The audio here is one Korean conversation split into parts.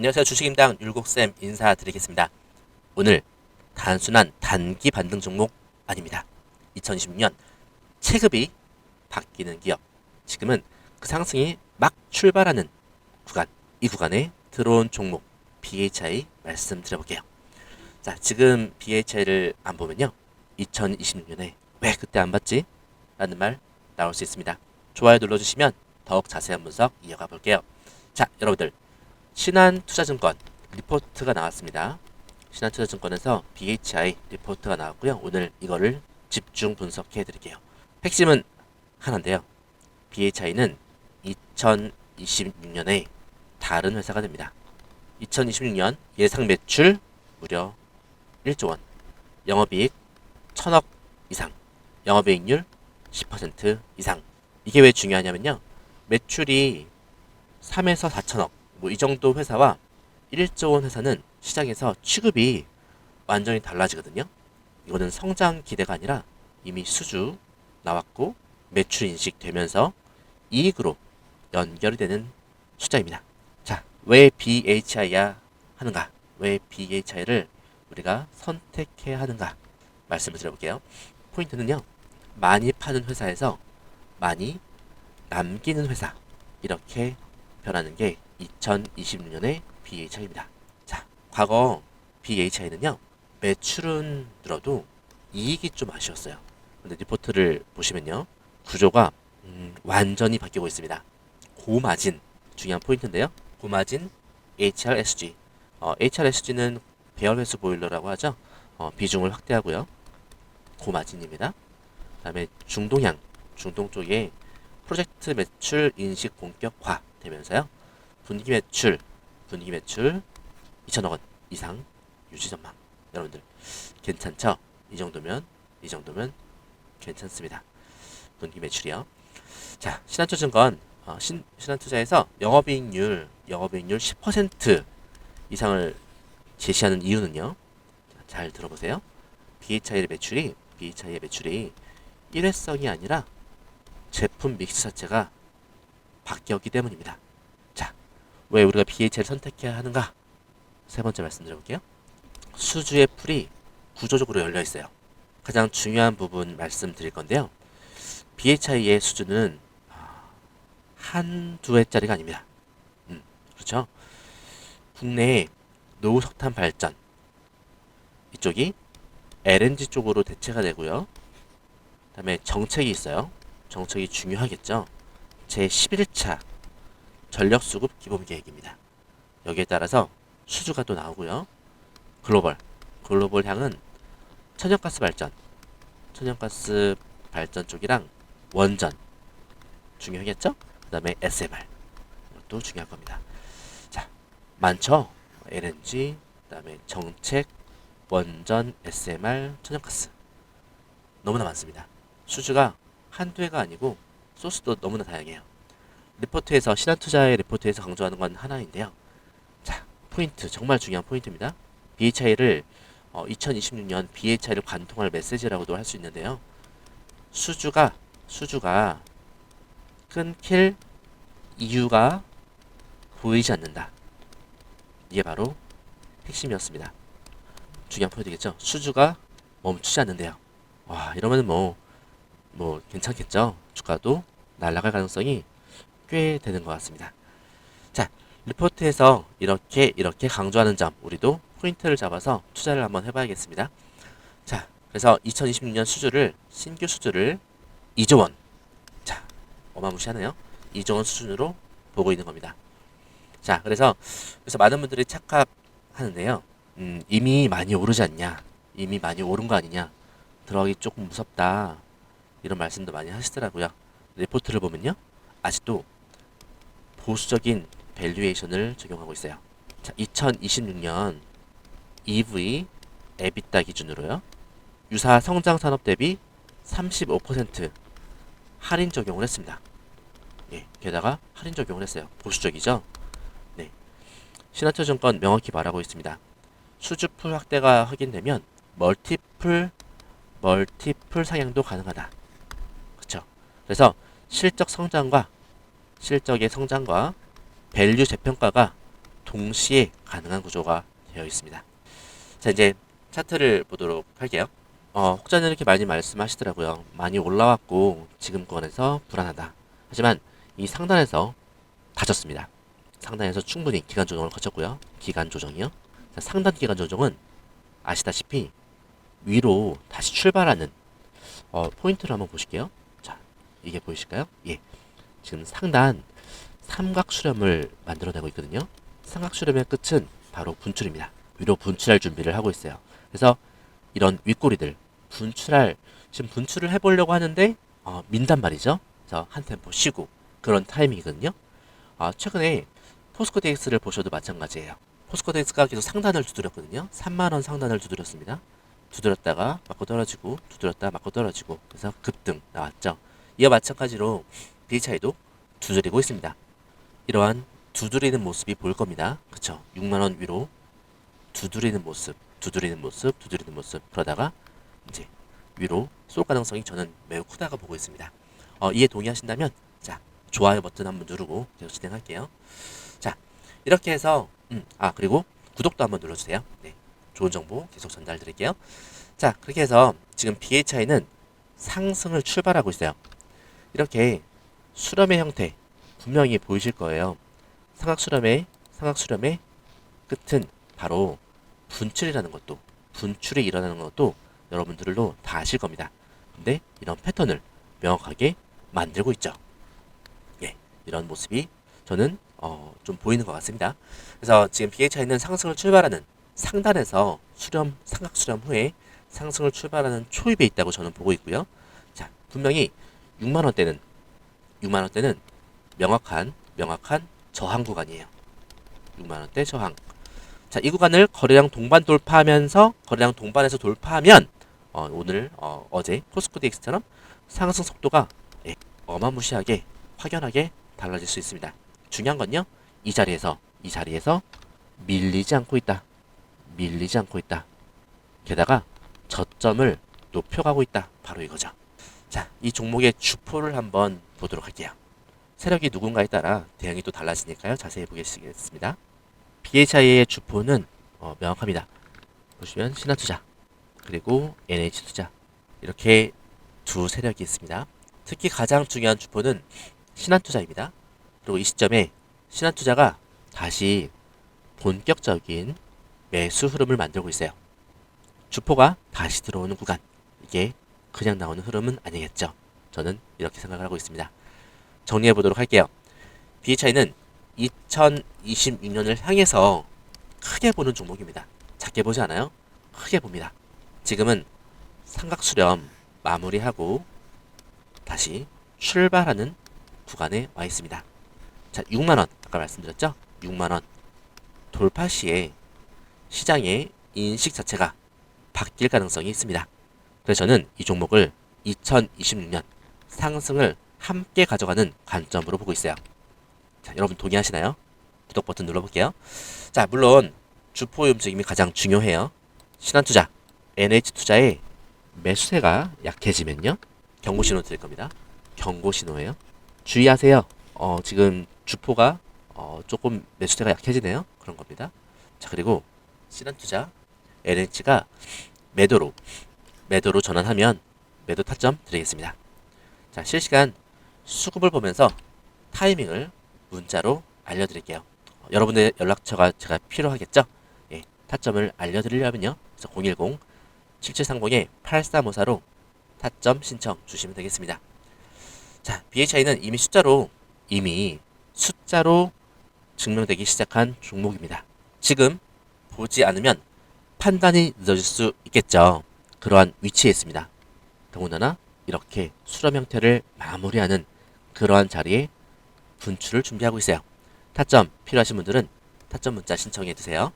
안녕하세요. 주식임당 율곡쌤 인사드리겠습니다. 오늘 단순한 단기 반등 종목 아닙니다. 2026년 체급이 바뀌는 기업. 지금은 그 상승이 막 출발하는 구간. 이 구간에 들어온 종목 BHI 말씀드려볼게요. 자, 지금 BHI를 안 보면요. 2026년에 왜 그때 안 봤지? 라는 말 나올 수 있습니다. 좋아요 눌러주시면 더욱 자세한 분석 이어가 볼게요. 자, 여러분들 신한투자증권 리포트가 나왔습니다. 신한투자증권에서 BHI 리포트가 나왔고요. 오늘 이거를 집중 분석해 드릴게요. 핵심은 하나인데요. BHI는 2026년에 다른 회사가 됩니다. 2026년 예상 매출 무려 1조 원, 영업이익 1000억 이상, 영업이익률 10% 이상. 이게 왜 중요하냐면요. 매출이 3에서 4천억, 뭐 이 정도 회사와 1조 원 회사는 시장에서 취급이 완전히 달라지거든요. 이거는 성장 기대가 아니라 이미 수주 나왔고 매출 인식되면서 이익으로 연결이 되는 숫자입니다. 자, 왜 BHI야 하는가? 왜 BHI를 우리가 선택해야 하는가? 말씀을 드려볼게요. 포인트는요. 많이 파는 회사에서 많이 남기는 회사 이렇게 변하는 게 2026년의 BHI입니다. 자, 과거 BHI는요. 매출은 늘어도 이익이 좀 아쉬웠어요. 근데 리포트를 보시면요. 구조가 음, 완전히 바뀌고 있습니다. 고마진 중요한 포인트인데요. 고마진 HRSG. 어, HRSG는 배열 회수 보일러라고 하죠. 어, 비중을 확대하고요. 고마진입니다. 그 다음에 중동향, 중동 쪽에 프로젝트 매출 인식 본격화 되면서요. 분기 매출, 분기 매출 2천억 원 이상 유지 전망. 여러분들 괜찮죠? 이 정도면 이 정도면 괜찮습니다. 분기 매출이요. 자, 신한투자증권 어, 신, 신한투자에서 영업이익률 영업이익률 10% 이상을 제시하는 이유는요. 자, 잘 들어보세요. BHI의 매출이 BHI의 매출이 일회성이 아니라 제품 믹스 자체가 바뀌었기 때문입니다. 자, 왜 우리가 BHI를 선택해야 하는가? 세 번째 말씀드려볼게요. 수주의 풀이 구조적으로 열려 있어요. 가장 중요한 부분 말씀드릴 건데요. BHI의 수주는 한두 회짜리가 아닙니다. 음, 그렇죠? 국내에 노후 석탄 발전 이쪽이 LNG 쪽으로 대체가 되고요. 그다음에 정책이 있어요. 정책이 중요하겠죠. 제 11차 전력 수급 기본 계획입니다. 여기에 따라서 수주가 또 나오고요. 글로벌 글로벌 향은 천연가스 발전 천연가스 발전 쪽이랑 원전 중요하겠죠? 그 다음에 SMR 이것도 중요할 겁니다. 자, 많죠? LNG, 그 다음에 정책, 원전, SMR, 천연가스 너무나 많습니다. 수주가 한두 해가 아니고 소스도 너무나 다양해요. 리포트에서 신한투자의 리포트에서 강조하는 건 하나인데요. 자, 포인트 정말 중요한 포인트입니다. BHI를 어, 2026년 BHI를 관통할 메시지라고도 할 수 있는데요. 수주가 수주가 끊길 이유가 보이지 않는다. 이게 바로 핵심이었습니다. 중요한 포인트겠죠. 수주가 멈추지 않는데요. 와 이러면 뭐, 뭐 괜찮겠죠. 주가도 날아갈 가능성이 꽤 되는 것 같습니다. 자, 리포트에서 이렇게 이렇게 강조하는 점 우리도 포인트를 잡아서 투자를 한번 해봐야겠습니다. 자, 그래서 2026년 수주를 신규 수주를 2조 원. 자, 어마무시하네요. 2조 원 수준으로 보고 있는 겁니다. 자, 그래서 그래서 많은 분들이 착각하는데요. 음, 이미 많이 오르지 않냐? 이미 많이 오른 거 아니냐? 들어가기 조금 무섭다. 이런 말씀도 많이 하시더라고요. 리포트를 보면요. 아직도 보수적인 밸류에이션을 적용하고 있어요. 자, 2026년 EV 에비타 기준으로요. 유사 성장 산업 대비 35% 할인 적용을 했습니다. 예, 게다가 할인 적용을 했어요. 보수적이죠? 네. 신한투자증권 명확히 말하고 있습니다. 수주풀 확대가 확인되면 멀티플 멀티플 상향도 가능하다. 그렇죠? 그래서 실적 성장과 실적의 성장과 밸류 재평가가 동시에 가능한 구조가 되어 있습니다. 자 이제 차트를 보도록 할게요. 어, 혹자는 이렇게 많이 말씀하시더라고요. 많이 올라왔고 지금 구간에서 불안하다. 하지만 이 상단에서 다졌습니다. 상단에서 충분히 기간 조정을 거쳤고요. 기간 조정이요. 자, 상단 기간 조정은 아시다시피 위로 다시 출발하는 어, 포인트를 한번 보실게요. 자, 이게 보이실까요? 예. 지금 상단 삼각 수렴을 만들어내고 있거든요. 삼각 수렴의 끝은 바로 분출입니다. 위로 분출할 준비를 하고 있어요. 그래서 이런 윗꼬리들 분출할 지금 분출을 해보려고 하는데 어, 민단 말이죠. 그래서 한 템포 쉬고 그런 타이밍이거든요. 아, 최근에 포스코 DX를 보셔도 마찬가지예요. 포스코 DX가 계속 상단을 두드렸거든요. 3만 원 상단을 두드렸습니다. 두드렸다가 맞고 떨어지고 두드렸다가 맞고 떨어지고 그래서 급등 나왔죠. 이와 마찬가지로 DHI도 두드리고 있습니다. 이러한 두드리는 모습이 보일 겁니다. 그쵸? 6만 원 위로 두드리는 모습, 두드리는 모습, 두드리는 모습 그러다가 이제 위로 쏠 가능성이 저는 매우 크다고 보고 있습니다. 어, 이해 동의하신다면 자 좋아요 버튼 한번 누르고 계속 진행할게요. 자 이렇게 해서 음, 아 그리고 구독도 한번 눌러주세요. 네, 좋은 정보 계속 전달 드릴게요. 자 그렇게 해서 지금 BHI는 상승을 출발하고 있어요. 이렇게 수렴의 형태 분명히 보이실 거예요. 삼각 수렴의 삼각 수렴의 끝은 바로 분출이라는 것도 분출이 일어나는 것도 여러분들도 다 아실 겁니다. 근데 이런 패턴을 명확하게 만들고 있죠. 예, 이런 모습이 저는 어, 좀 보이는 것 같습니다. 그래서 지금 BHI는 상승을 출발하는 상단에서 수렴 삼각 수렴 후에 상승을 출발하는 초입에 있다고 저는 보고 있고요. 자, 분명히 6만 원대는 6만 원대는 명확한 명확한 저항 구간이에요. 6만 원대 저항. 자, 이 구간을 거래량 동반 돌파하면서 거래량 동반에서 돌파하면 어, 오늘 어, 어제 포스코 DX처럼 상승 속도가 예, 어마무시하게 확연하게 달라질 수 있습니다. 중요한 건요. 이 자리에서 이 자리에서 밀리지 않고 있다. 밀리지 않고 있다. 게다가 저점을 높여가고 있다. 바로 이거죠. 자, 이 종목의 주포를 한번 보도록 할게요. 세력이 누군가에 따라 대응이 또 달라지니까요. 자세히 보겠습니다. BHI의 주포는 어, 명확합니다. 보시면 신한투자 그리고 NH투자 이렇게 두 세력이 있습니다. 특히 가장 중요한 주포는 신한투자입니다. 그리고 이 시점에 신한투자가 다시 본격적인 매수 흐름을 만들고 있어요. 주포가 다시 들어오는 구간 이게 그냥 나오는 흐름은 아니겠죠. 저는 이렇게 생각을 하고 있습니다. 정리해 보도록 할게요. BHI는 2026년을 향해서 크게 보는 종목입니다. 작게 보지 않아요? 크게 봅니다. 지금은 삼각 수렴 마무리하고 다시 출발하는 구간에 와 있습니다. 자, 6만 원 아까 말씀드렸죠? 6만 원 돌파 시에 시장의 인식 자체가 바뀔 가능성이 있습니다. 그래서 저는 이 종목을 2026년 상승을 함께 가져가는 관점으로 보고 있어요. 자, 여러분 동의하시나요? 구독 버튼 눌러볼게요. 자, 물론 주포의 움직임이 가장 중요해요. 신한투자, NH투자의 매수세가 약해지면요. 경고 신호 드릴 겁니다. 경고 신호예요. 주의하세요. 어, 지금 주포가 어, 조금 매수세가 약해지네요. 그런 겁니다. 자, 그리고 신한투자, NH가 매도로 매도로 전환하면 매도 타점 드리겠습니다. 자, 실시간 수급을 보면서 타이밍을 문자로 알려드릴게요. 어, 여러분의 연락처가 제가 필요하겠죠? 예, 타점을 알려드리려면요. 그래서 010 7730에 8354로 타점 신청 주시면 되겠습니다. 자, BHI는 이미 숫자로 이미 숫자로 증명되기 시작한 종목입니다. 지금 보지 않으면 판단이 늦어질 수 있겠죠. 그러한 위치에 있습니다. 더군다나 이렇게 수렴 형태를 마무리하는 그러한 자리에 분출을 준비하고 있어요. 타점 필요하신 분들은 타점 문자 신청해 주세요.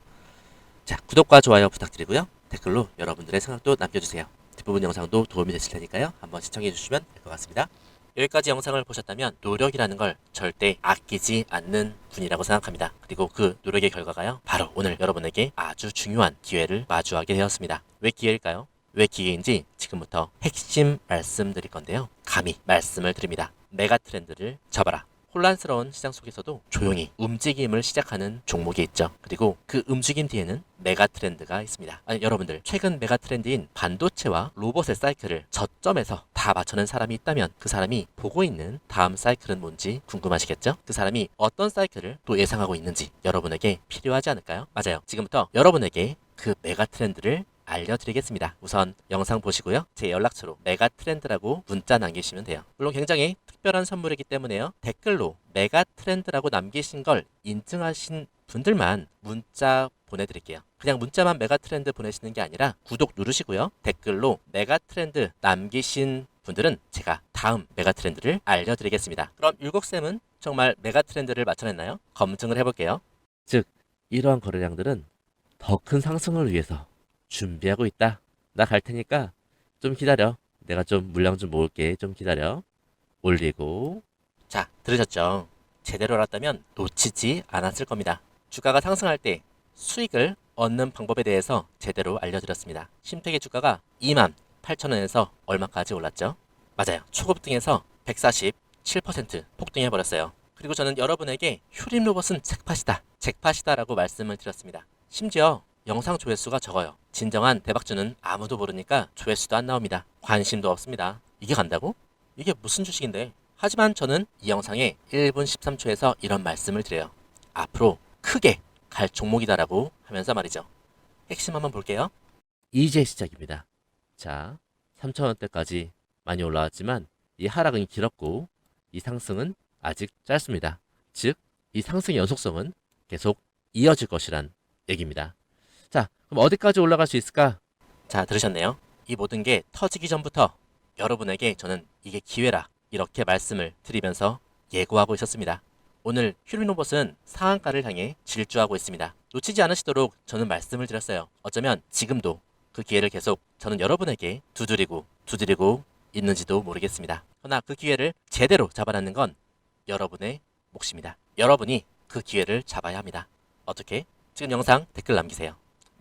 자, 구독과 좋아요 부탁드리고요. 댓글로 여러분들의 생각도 남겨주세요. 뒷부분 영상도 도움이 되실 테니까요. 한번 시청해 주시면 될 것 같습니다. 여기까지 영상을 보셨다면 노력이라는 걸 절대 아끼지 않는 분이라고 생각합니다. 그리고 그 노력의 결과가요. 바로 오늘 여러분에게 아주 중요한 기회를 마주하게 되었습니다. 왜 기회일까요? 왜 기회인지 지금부터 핵심 말씀드릴 건데요. 감히 말씀을 드립니다. 메가 트렌드를 잡아라. 혼란스러운 시장 속에서도 조용히 움직임을 시작하는 종목이 있죠. 그리고 그 움직임 뒤에는 메가 트렌드가 있습니다. 아니, 여러분들 최근 메가 트렌드인 반도체와 로봇의 사이클을 저점에서 다 맞춰낸 사람이 있다면 그 사람이 보고 있는 다음 사이클은 뭔지 궁금하시겠죠? 그 사람이 어떤 사이클을 또 예상하고 있는지 여러분에게 필요하지 않을까요? 맞아요. 지금부터 여러분에게 그 메가 트렌드를 알려드리겠습니다. 우선 영상 보시고요. 제 연락처로 메가 트렌드라고 문자 남기시면 돼요. 물론 굉장히 특별한 선물이기 때문에요. 댓글로 메가 트렌드라고 남기신 걸 인증하신 분들만 문자 보내드릴게요. 그냥 문자만 메가 트렌드 보내시는 게 아니라 구독 누르시고요. 댓글로 메가 트렌드 남기신 분들은 제가 다음 메가 트렌드를 알려드리겠습니다. 그럼 율곡쌤은 정말 메가 트렌드를 맞춰냈나요? 검증을 해볼게요. 즉, 이러한 거래량들은 더 큰 상승을 위해서 준비하고 있다. 나 갈 테니까 좀 기다려. 내가 좀 물량 좀 모을게. 좀 기다려. 올리고. 자, 들으셨죠? 제대로 알았다면 놓치지 않았을 겁니다. 주가가 상승할 때 수익을 얻는 방법에 대해서 제대로 알려드렸습니다. 심택의 주가가 2만 8천원에서 얼마까지 올랐죠? 맞아요. 초급등에서 147% 폭등해버렸어요. 그리고 저는 여러분에게 휴림 로봇은 잭팟이다. 잭팟이다 라고 말씀을 드렸습니다. 심지어 영상 조회수가 적어요. 진정한 대박주는 아무도 모르니까 조회수도 안 나옵니다. 관심도 없습니다. 이게 간다고? 이게 무슨 주식인데? 하지만 저는 이 영상에 1분 13초에서 이런 말씀을 드려요. 앞으로 크게 갈 종목이다라고 하면서 말이죠. 핵심 한번 볼게요. 이제 시작입니다. 자, 3,000원대까지 많이 올라왔지만 이 하락은 길었고 이 상승은 아직 짧습니다. 즉, 이 상승의 연속성은 계속 이어질 것이란 얘기입니다. 자, 그럼 어디까지 올라갈 수 있을까? 자, 들으셨네요. 이 모든 게 터지기 전부터 여러분에게 저는 이게 기회라 이렇게 말씀을 드리면서 예고하고 있었습니다. 오늘 휴리노봇은 상한가를 향해 질주하고 있습니다. 놓치지 않으시도록 저는 말씀을 드렸어요. 어쩌면 지금도 그 기회를 계속 저는 여러분에게 두드리고 두드리고 있는지도 모르겠습니다. 그러나 그 기회를 제대로 잡아내는 건 여러분의 몫입니다. 여러분이 그 기회를 잡아야 합니다. 어떻게? 지금 영상 댓글 남기세요.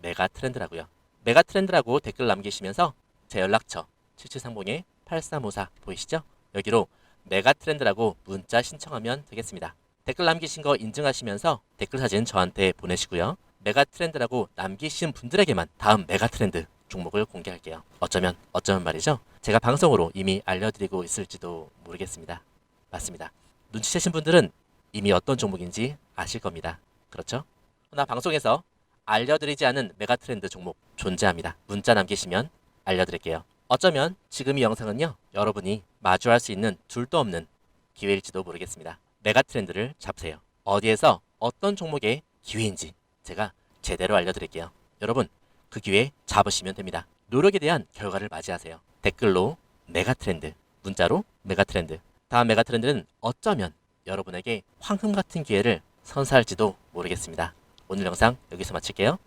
메가 트렌드라고요. 메가 트렌드라고 댓글 남기시면서 제 연락처 7730-8354 보이시죠? 여기로 메가 트렌드라고 문자 신청하면 되겠습니다. 댓글 남기신 거 인증하시면서 댓글 사진 저한테 보내시고요. 메가 트렌드라고 남기신 분들에게만 다음 메가 트렌드 종목을 공개할게요. 어쩌면 어쩌면 말이죠. 제가 방송으로 이미 알려드리고 있을지도 모르겠습니다. 맞습니다. 눈치채신 분들은 이미 어떤 종목인지 아실 겁니다. 그렇죠? 나 방송에서 알려드리지 않은 메가 트렌드 종목 존재합니다. 문자 남기시면 알려드릴게요. 어쩌면 지금 이 영상은요, 여러분이 마주할 수 있는 둘도 없는 기회일지도 모르겠습니다. 메가 트렌드를 잡으세요. 어디에서 어떤 종목의 기회인지 제가 제대로 알려드릴게요. 여러분, 그 기회 잡으시면 됩니다. 노력에 대한 결과를 맞이하세요. 댓글로 메가 트렌드, 문자로 메가 트렌드. 다음 메가 트렌드는 어쩌면 여러분에게 황금 같은 기회를 선사할지도 모르겠습니다. 오늘 영상 여기서 마칠게요.